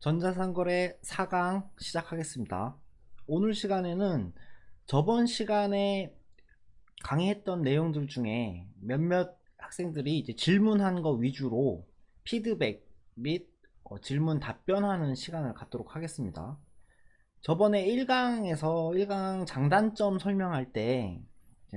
전자상거래 4강 시작하겠습니다. 오늘 시간에는 저번 시간에 강의했던 내용들 중에 몇몇 학생들이 이제 질문한 거 위주로 피드백 및 어, 질문 답변하는 시간을 갖도록 하겠습니다. 저번에 1강에서 1강 장단점 설명할 때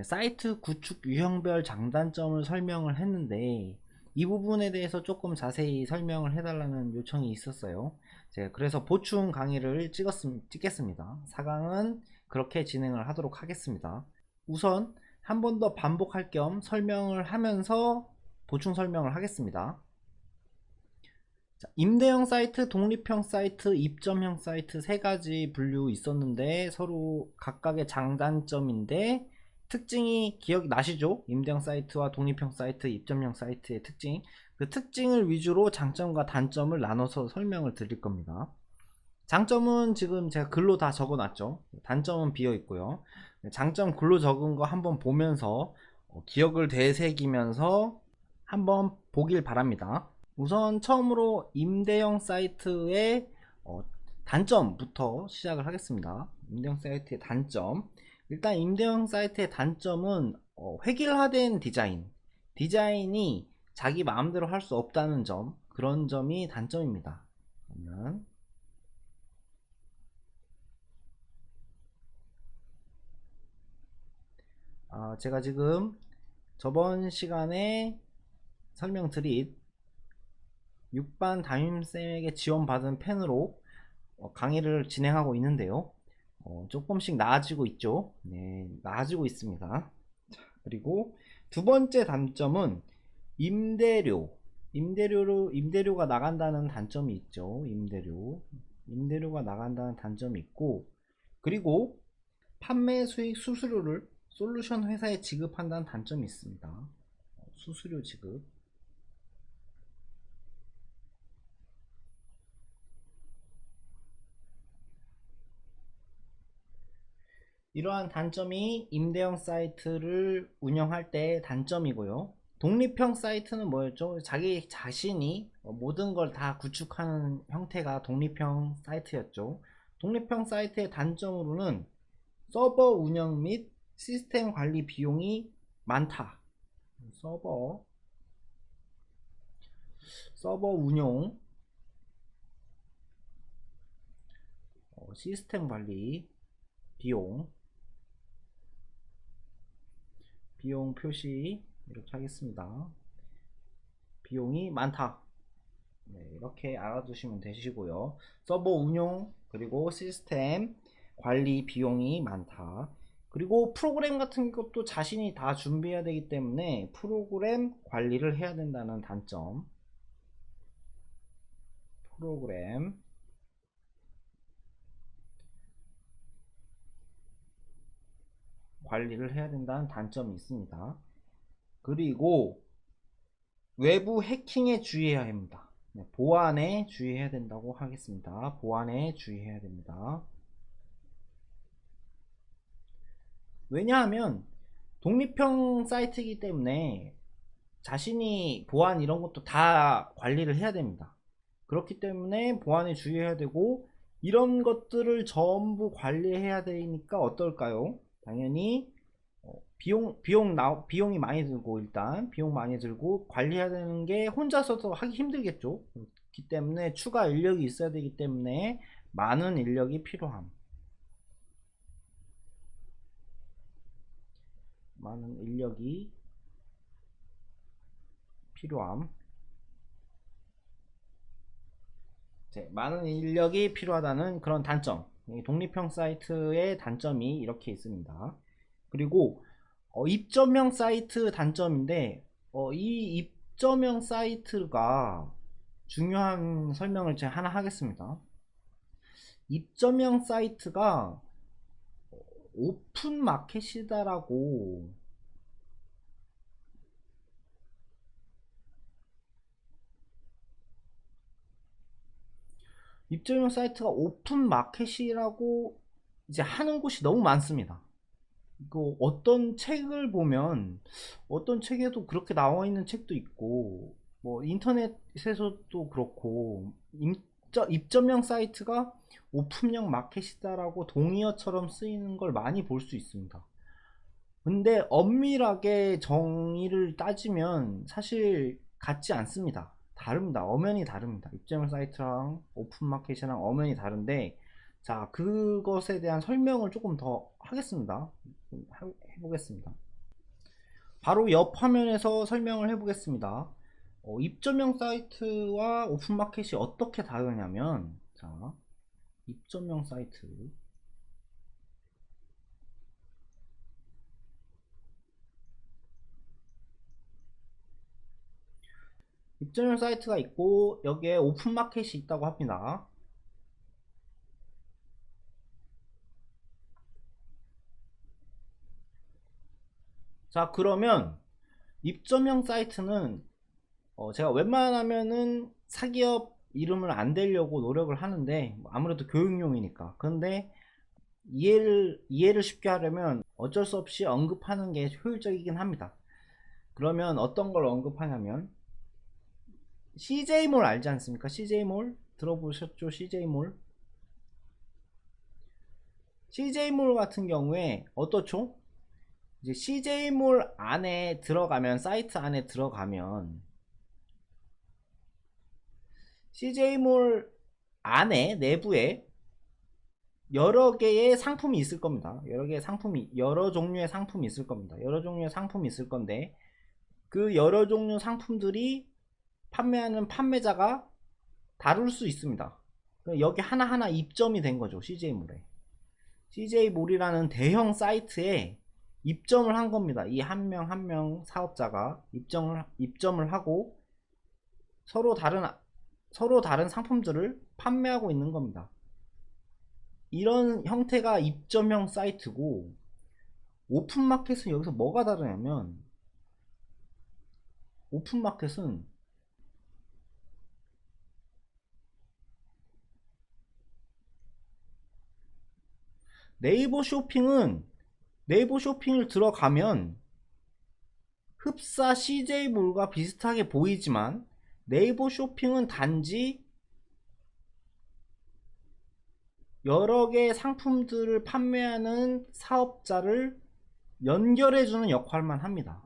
사이트 구축 유형별 장단점을 설명을 했는데 이 부분에 대해서 조금 자세히 설명을 해달라는 요청이 있었어요. 제가 그래서 보충 강의를 찍었, 찍겠습니다. 4강은 그렇게 진행을 하도록 하겠습니다. 우선 한 번 더 반복할 겸 설명을 하면서 보충 설명을 하겠습니다. 자, 임대형 사이트, 독립형 사이트, 입점형 사이트 세 가지 분류 있었는데 서로 각각의 장단점인데 특징이 기억 나시죠? 임대형 사이트와 독립형 사이트, 입점형 사이트의 특징. 그 특징을 위주로 장점과 단점을 나눠서 설명을 드릴 겁니다. 장점은 지금 제가 글로 다 적어 놨죠. 단점은 비어 있고요. 장점 글로 적은 거 한번 보면서 어, 기억을 되새기면서 한번 보길 바랍니다. 우선 처음으로 임대형 사이트의 어, 단점부터 시작을 하겠습니다. 임대형 사이트의 단점. 일단 임대형 사이트의 단점은 어, 획일화된 디자인. 디자인이 자기 마음대로 할 수 없다는 점. 그런 점이 단점입니다. 그러면 아, 제가 지금 저번 시간에 설명드린 6반 담임쌤에게 지원받은 펜으로 어, 강의를 진행하고 있는데요. 어, 조금씩 나아지고 있죠. 네, 나아지고 있습니다. 자, 그리고 두 번째 단점은 임대료. 임대료로, 임대료가 나간다는 단점이 있죠. 임대료. 임대료가 나간다는 단점이 있고, 그리고 판매 수익 수수료를 솔루션 회사에 지급한다는 단점이 있습니다. 어, 수수료 지급. 이러한 단점이 임대형 사이트를 운영할 때 단점이고요. 독립형 사이트는 뭐였죠? 자기 자신이 모든 걸 다 구축하는 형태가 독립형 사이트였죠. 독립형 사이트의 단점으로는 서버 운영 및 시스템 관리 비용이 많다. 서버 서버 운용 어, 시스템 관리 비용 비용 표시 이렇게 하겠습니다. 비용이 많다. 네, 이렇게 알아두시면 되시고요. 서버 운용 그리고 시스템 관리 비용이 많다. 그리고 프로그램 같은 것도 자신이 다 준비해야 되기 때문에 프로그램 관리를 해야 된다는 단점. 프로그램 관리를 해야 된다는 단점이 있습니다. 그리고 외부 해킹에 주의해야 합니다. 네, 보안에 주의해야 된다고 하겠습니다. 보안에 주의해야 됩니다. 왜냐하면 독립형 사이트이기 때문에 자신이 보안 이런 것도 다 관리를 해야 됩니다. 그렇기 때문에 보안에 주의해야 되고 이런 것들을 전부 관리해야 되니까 어떨까요? 당연히 어, 비용 비용 나 비용이 많이 들고 일단 비용 많이 들고 관리해야 되는 게 혼자서도 하기 힘들겠죠. 그렇기 때문에 추가 인력이 있어야 되기 때문에 많은 인력이 필요함. 많은 인력이 필요함. 네, 많은 인력이 필요하다는 그런 단점. 독립형 사이트의 단점이 이렇게 있습니다. 그리고 어, 입점형 사이트 단점인데 어, 이 입점형 사이트가 중요한 설명을 제가 하나 하겠습니다. 입점형 사이트가 오픈 마켓이다라고 입점형 사이트가 오픈 마켓이라고 이제 하는 곳이 너무 많습니다. 그 어떤 책을 보면 어떤 책에도 그렇게 나와 있는 책도 있고 뭐 인터넷에서도 그렇고 인, 입점, 입점 형 사이트가 오픈형 마켓이다라고 동의어처럼 쓰이는 걸 많이 볼 수 있습니다. 근데 엄밀하게 정의를 따지면 사실 같지 않습니다. 다릅니다. 엄연히 다릅니다. 입점형 사이트랑 오픈마켓이랑 엄연히 다른데 자 그것에 대한 설명을 조금 더 하겠습니다. 하- 해보겠습니다. 바로 옆 화면에서 설명을 해보겠습니다. 어, 입점형 사이트와 오픈마켓이 어떻게 다르냐면 자 입점형 사이트 입점형 사이트가 있고 여기에 오픈마켓이 있다고 합니다. 자 그러면 입점형 사이트는 어, 제가 웬만하면은 사기업 이름을 안 대려고 노력을 하는데 뭐 아무래도 교육용이니까 근데 이해를 이해를 쉽게 하려면 어쩔 수 없이 언급하는 게 효율적이긴 합니다. 그러면 어떤 걸 언급하냐면 CJ몰 알지 않습니까? CJ몰 들어보셨죠? CJ몰 CJ몰 같은 경우에 어떻죠? 이제 CJ몰 안에 들어가면 사이트 안에 들어가면 CJ몰 안에 내부에 여러 개의 상품이 있을 겁니다. 여러 개의 상품이 여러 종류의 상품이 있을 겁니다. 여러 종류의 상품이 있을 건데 그 여러 종류 상품들이 판매하는 판매자가 다룰 수 있습니다. 여기 하나하나 입점이 된 거죠. CJ몰에. CJ몰이라는 대형 사이트에 입점을 한 겁니다. 이 한 명 한 명 사업자가 입점을 입점을 하고 서로 다른 서로 다른 상품들을 판매하고 있는 겁니다. 이런 형태가 입점형 사이트고 오픈마켓은 여기서 뭐가 다르냐면 오픈마켓은 네이버 쇼핑은 네이버 쇼핑을 들어가면 흡사 CJ몰과 비슷하게 보이지만 네이버 쇼핑은 단지 여러 개의 상품들을 판매하는 사업자를 연결해주는 역할만 합니다.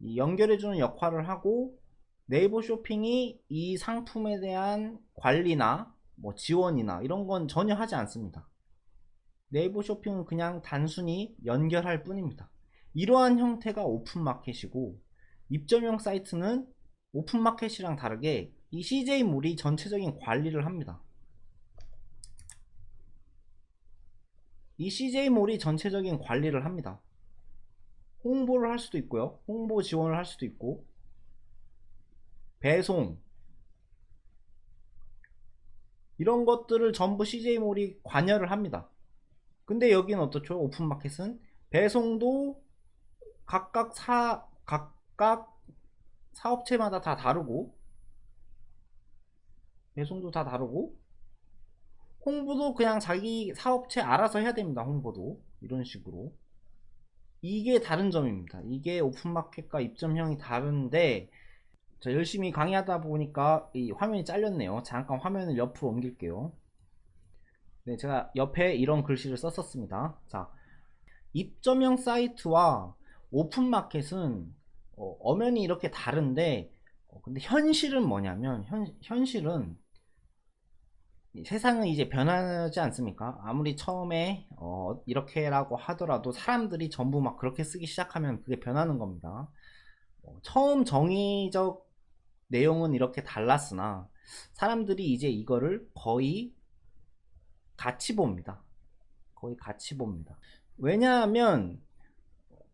이 연결해주는 역할을 하고 네이버 쇼핑이 이 상품에 대한 관리나 뭐 지원이나 이런 건 전혀 하지 않습니다. 네이버 쇼핑은 그냥 단순히 연결할 뿐입니다. 이러한 형태가 오픈마켓이고 입점형 사이트는 오픈마켓이랑 다르게 이 CJ몰이 전체적인 관리를 합니다. 이 CJ몰이 전체적인 관리를 합니다. 홍보를 할 수도 있고요. 홍보 지원을 할 수도 있고 배송 이런 것들을 전부 CJ몰이 관여를 합니다. 근데 여기는 어떻죠? 오픈마켓은 배송도 각각 사 각각 사업체마다 다 다르고 배송도 다 다르고 홍보도 그냥 자기 사업체 알아서 해야 됩니다. 홍보도 이런 식으로 이게 다른 점입니다. 이게 오픈마켓과 입점형이 다른데 자, 열심히 강의하다 보니까 이 화면이 잘렸네요. 잠깐 화면을 옆으로 옮길게요. 네, 제가 옆에 이런 글씨를 썼었습니다. 자, 입점형 사이트와 오픈마켓은 어, 엄연히 이렇게 다른데 어, 근데 현실은 뭐냐면 현, 현실은 이 세상은 이제 변하지 않습니까? 아무리 처음에 어, 이렇게라고 하더라도 사람들이 전부 막 그렇게 쓰기 시작하면 그게 변하는 겁니다. 어, 처음 정의적 내용은 이렇게 달랐으나 사람들이 이제 이거를 거의 같이 봅니다. 거의 같이 봅니다. 왜냐하면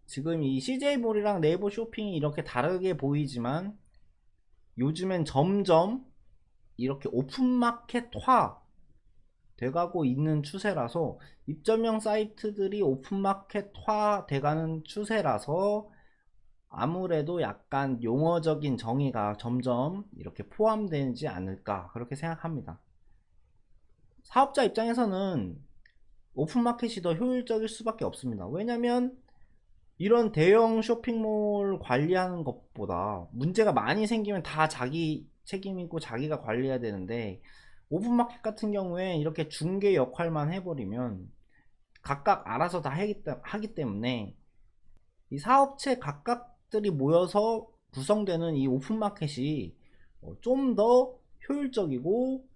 지금 이 CJ몰이랑 네이버 쇼핑이 이렇게 다르게 보이지만 요즘엔 점점 이렇게 오픈마켓화 돼가고 있는 추세라서 입점형 사이트들이 오픈마켓화 돼가는 추세라서 아무래도 약간 용어적인 정의가 점점 이렇게 포함되지 않을까 그렇게 생각합니다. 사업자 입장에서는 오픈마켓이 더 효율적일 수밖에 없습니다. 왜냐면 이런 대형 쇼핑몰 관리하는 것보다 문제가 많이 생기면 다 자기 책임이고 자기가 관리해야 되는데 오픈마켓 같은 경우에 이렇게 중개 역할만 해버리면 각각 알아서 다 하기, 때문에 이 사업체 각각들이 모여서 구성되는 이 오픈마켓이 어, 좀더 효율적이고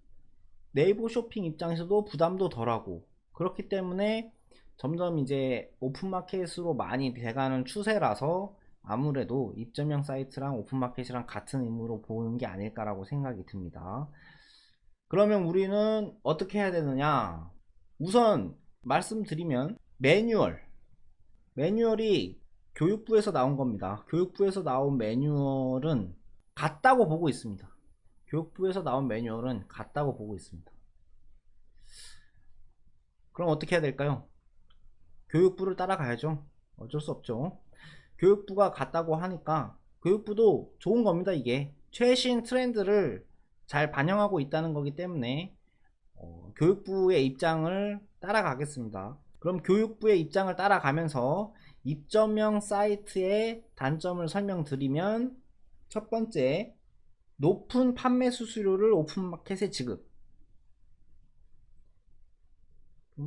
네이버 쇼핑 입장에서도 부담도 덜하고 그렇기 때문에 점점 이제 오픈마켓으로 많이 돼가는 추세라서 아무래도 입점형 사이트랑 오픈마켓이랑 같은 의미로 보는 게 아닐까라고 생각이 듭니다. 그러면 우리는 어떻게 해야 되느냐? 우선 말씀드리면 매뉴얼. 매뉴얼이 교육부에서 나온 겁니다. 교육부에서 나온 매뉴얼은 같다고 보고 있습니다. 교육부에서 나온 매뉴얼은 같다고 보고 있습니다. 그럼 어떻게 해야 될까요? 교육부를 따라가야죠. 어쩔 수 없죠. 교육부가 같다고 하니까 교육부도 좋은 겁니다. 이게 최신 트렌드를 잘 반영하고 있다는 거기 때문에 어, 교육부의 입장을 따라가겠습니다. 그럼 교육부의 입장을 따라가면서 입점형 사이트의 단점을 설명드리면 첫 번째 높은 판매 수수료를 오픈마켓에 지급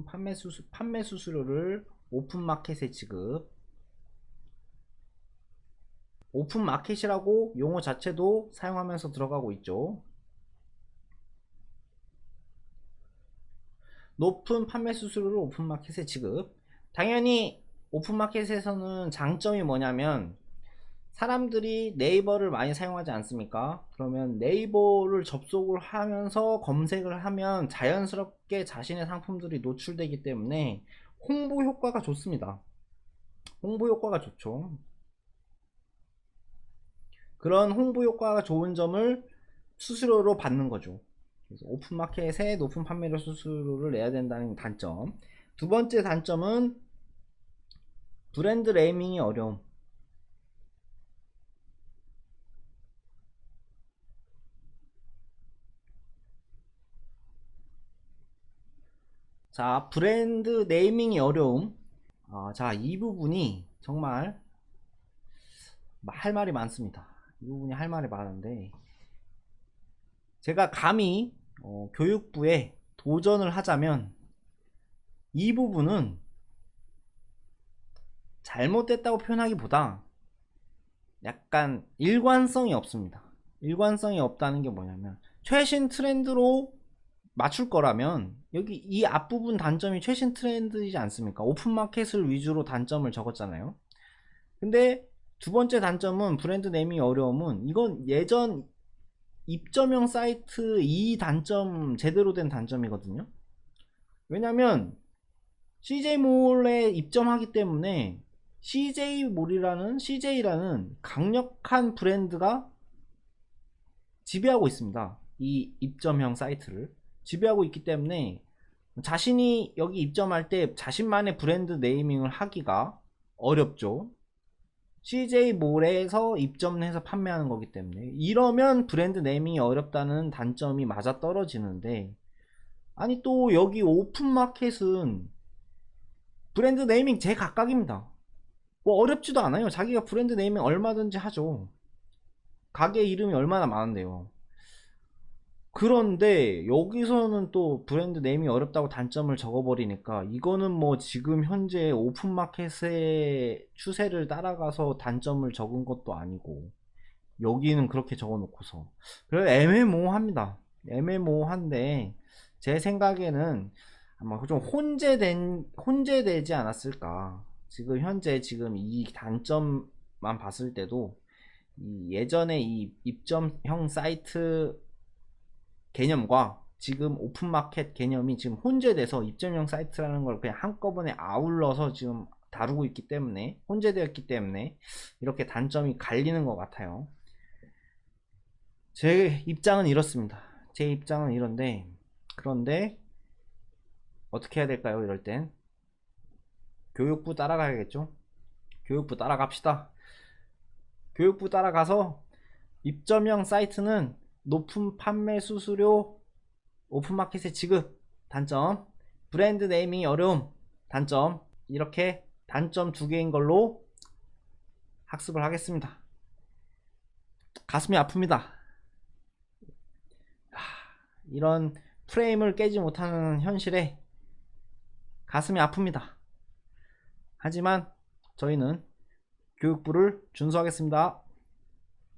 판매 수수 판매 수수료를 오픈마켓에 지급 오픈마켓이라고 용어 자체도 사용하면서 들어가고 있죠. 높은 판매 수수료를 오픈마켓에 지급. 당연히 오픈마켓에서는 장점이 뭐냐면 사람들이 네이버를 많이 사용하지 않습니까? 그러면 네이버를 접속을 하면서 검색을 하면 자연스럽게 자신의 상품들이 노출되기 때문에 홍보 효과가 좋습니다. 홍보 효과가 좋죠. 그런 홍보 효과가 좋은 점을 수수료로 받는 거죠. 그래서 오픈마켓에 높은 판매료 수수료를 내야 된다는 단점. 두 번째 단점은 브랜드 네이밍이 어려움. 자, 브랜드 네이밍이 어려움. 아, 자, 이 부분이 정말 할 말이 많습니다. 이 부분이 할 말이 많은데 제가 감히 어, 교육부에 도전을 하자면 이 부분은 잘못됐다고 표현하기보다 약간 일관성이 없습니다. 일관성이 없다는 게 뭐냐면 최신 트렌드로 맞출 거라면 여기 이 앞부분 단점이 최신 트렌드이지 않습니까? 오픈마켓을 위주로 단점을 적었잖아요. 근데 두 번째 단점은 브랜드 네이밍 어려움은 이건 예전 입점형 사이트 이 단점 제대로 된 단점이거든요. 왜냐면 CJ몰에 입점하기 때문에 CJ몰이라는 CJ라는 강력한 브랜드가 지배하고 있습니다. 이 입점형 사이트를 지배하고 있기 때문에 자신이 여기 입점할 때 자신만의 브랜드 네이밍을 하기가 어렵죠. CJ몰에서 입점해서 판매하는 거기 때문에 이러면 브랜드 네이밍이 어렵다는 단점이 맞아 떨어지는데 아니 또 여기 오픈마켓은 브랜드 네이밍 제 각각입니다. 뭐 어렵지도 않아요. 자기가 브랜드 네이밍 얼마든지 하죠. 가게 이름이 얼마나 많은데요. 그런데 여기서는 또 브랜드 네임이 어렵다고 단점을 적어버리니까 이거는 뭐 지금 현재 오픈마켓의 추세를 따라가서 단점을 적은 것도 아니고 여기는 그렇게 적어놓고서 그래서 애매모호합니다. 애매모호한데 제 생각에는 아마 좀 혼재된 혼재되지 않았을까. 지금 현재 지금 이 단점만 봤을 때도 이 예전에 이 입점형 사이트 개념과 지금 오픈마켓 개념이 지금 혼재돼서 입점형 사이트라는 걸 그냥 한꺼번에 아울러서 지금 다루고 있기 때문에 혼재되었기 때문에 이렇게 단점이 갈리는 것 같아요. 제 입장은 이렇습니다. 제 입장은 이런데 그런데 어떻게 해야 될까요? 이럴 땐 교육부 따라가야겠죠? 교육부 따라갑시다. 교육부 따라가서 입점형 사이트는 높은 판매 수수료 오픈마켓의 지급 단점 브랜드 네이밍이 어려움 단점 이렇게 단점 두 개인 걸로 학습을 하겠습니다 가슴이 아픕니다 하, 이런 프레임을 깨지 못하는 현실에 가슴이 아픕니다. 하지만 저희는 교육부를 준수하겠습니다.